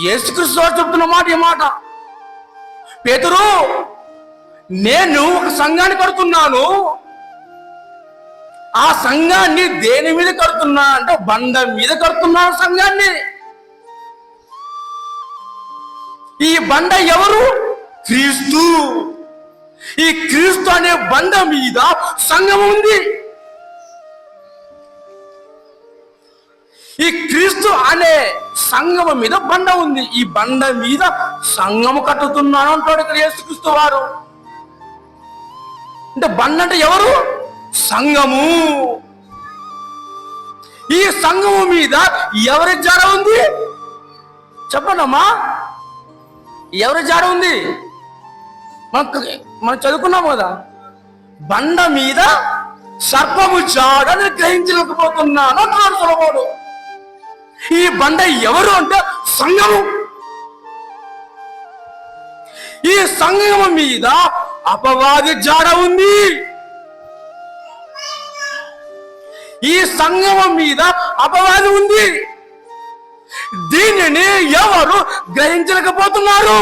యేసుకృష్ణ చెప్తున్న మాట ఈ మాట. పేతురు నేను ఒక సంఘాన్ని కడుతున్నాను. ఆ సంఘాన్ని దేని మీద కడుతున్నా అంటే బండ మీద కడుతున్నాను సంఘాన్ని. ఈ బండ ఎవరు? క్రీస్తు. ఈ క్రీస్తు అనే బండ మీద సంఘం ఉంది. ఈ క్రీస్తు అనే సంఘము మీద బండ ఉంది. ఈ బండ మీద సంఘము కట్టుతున్నాను అంటాడు ఇక్కడ యేసుక్రీస్తు వారు. అంటే బండ అంటే ఎవరు? సంఘము. ఈ సంఘము మీద ఎవరి జాడ ఉంది? చెప్పండమ్మా. ఎవరి జాడ ఉంది? మనం మనం చదువుకున్నాం కదా. బండ మీద సర్పము జాడని గ్రహించలేకపోతున్నాను అంటున్నాడు సులభాడు ఈ బండ ఎవరు అంటే సంఘము ఈ సంఘము మీద అపవాది జాడ ఉంది. ఈ సంఘము మీద అపవాది ఉంది. దీనిని ఎవరు గ్రహించలేకపోతున్నారు?